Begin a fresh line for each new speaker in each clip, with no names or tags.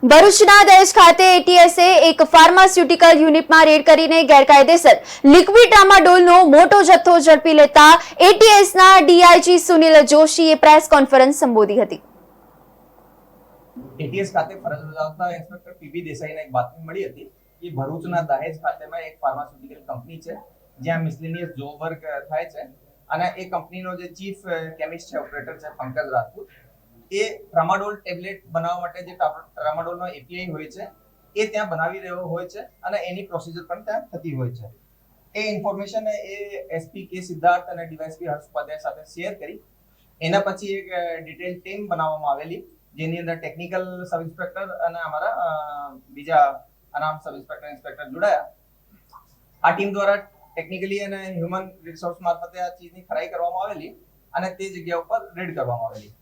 ભરૂચના દહેજ ખાતે એટીએસએ એક ફાર્માસ્યુટિકલ યુનિટમાં રેડ કરીને ગેરકાયદેસર લિક્વિડ મોટો જથ્થો ઝડપી લેતા એટીએસના ડીઆઈજી સુનિલ જોશીએ પ્રેસ કોન્ફરન્સ સંબોધી હતી.
એટીએસ ખાતે ફરજ બજાવતા ઇન્સ્પેક્ટર પીબી દેસાઈને એક બાતમી મળી હતી કે ભરૂચના દહેજ ખાતેમાં એક ફાર્માસ્યુટિકલ કંપની છે, જ્યાં મિસલેનિયસ જોબ વર્ક થાય છે. અને એ કંપનીનો જે ચીફ કેમિસ્ટ છે ઓપરેટર છે, પંકજ રાજપૂત એ ટ્રામાડોલ ટેબ્લેટ બનાવવા માટે જે ટ્રામાડોલનો એપીઆઈ હોય છે, એ ત્યાં બનાવી રહ્યો હોય છે અને એની પ્રોસિજર પણ ત્યાં થતી હોય છે. એ ઇન્ફોર્મેશન એ એસપી કે સિદ્ધાર્થ અને ડીવાયસપી હર્ષ સાથે શેર કરી. એના પછી એક ડિટેલ ટીમ બનાવવામાં આવેલી, જેની અંદર ટેકનિકલ સબ ઇન્સ્પેક્ટર અને અમારા બીજા અનામ સબ ઇન્સ્પેક્ટર ઇન્સ્પેક્ટર જોડાયા. આ ટીમ દ્વારા ટેકનિકલી અને હ્યુમન રિસોર્સ મારફતે આ ચીજની ખરાઈ કરવામાં આવેલી અને તે જગ્યા ઉપર રેડ કરવામાં આવેલી.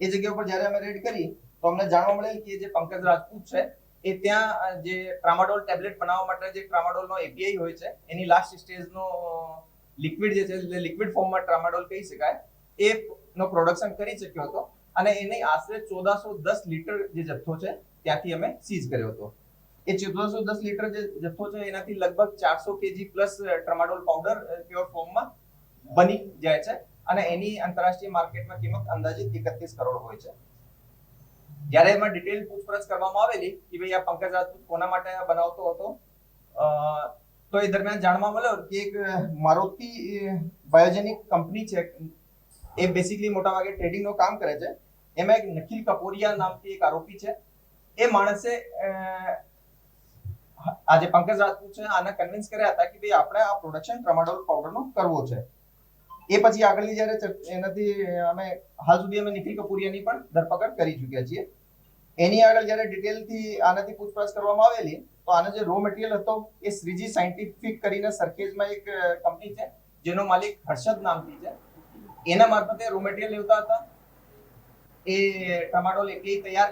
એ જગ્યા ઉપર જ્યારે અમે રેડ કરી, તો અમને જાણવા મળેલ કે જે પંકજ રાજપૂત છે, એ ત્યાં જે ટ્રામાડોલ ટેબ્લેટ બનાવવા માટે જે ટ્રામાડોલનો એપીઆઈ હોય છે, એની લાસ્ટ સ્ટેજનો લિક્વિડ જે છે એટલે લિક્વિડ ફોર્મમાં ટ્રામાડોલ કહી શકાય, એ નો પ્રોડક્શન કરી શક્યો હતો અને એની આશરે ચૌદાસો દસ લીટર જે જથ્થો છે, ત્યાંથી અમે સીઝ કર્યો હતો. એ ચૌદસો દસ લીટર જે જથ્થો છે, એનાથી લગભગ ચારસો KG plus tramadol powder pure ફોર્મમાં બની જાય છે. અને એની આંતરરાષ્ટ્રીય માર્કેટમાં કિંમત અંદાજિત એકત્રીસ કરોડ હોય છે. જ્યારે એમાં ડિટેલ પૂછપરછ કરવામાં આવેલી કે ભાઈ આ પંકજ રાજપૂત કોના માટે આ બનાવતો હતો તો એ દરમિયાન જાણવા મળ્યો કે એક મારુતિ બાયોજેનિક કંપની છે. એ બેસિકલી મોટા ભાગે ટ્રેડિંગનું કામ કરે છે. એમાં એક નખિલ કપોરિયા નામથી એક આરોપી છે. એ માણસે આજે પંકજ રાજપૂત છે આને કન્વિન્સ કર્યા હતા કે ભાઈ આપણે આ પ્રોડક્શન ટ્રમાડોલ પાવડરનો કરવો છે. એ પછી આગળની જ્યારે એનાથી અમે હાલ સુધી અમે નિખિલ કપૂરિયાની પણ ધરપકડ કરી ચૂક્યા છીએ. એની આગળ જ્યારે ડિટેલથી આનાથી પૂછપરછ કરવામાં આવેલી, તો આનો જે રો મટીરિયલ હતો, એ શ્રીજી સાયન્ટિફિક કરીને સરખેજમાં એક કંપની છે, જેનો માલિક હર્ષદ નામથી છે. એના મારફતે રો મટીરિયલ લેવતા હતા. એ ટમાટો એપીઆઈ તૈયાર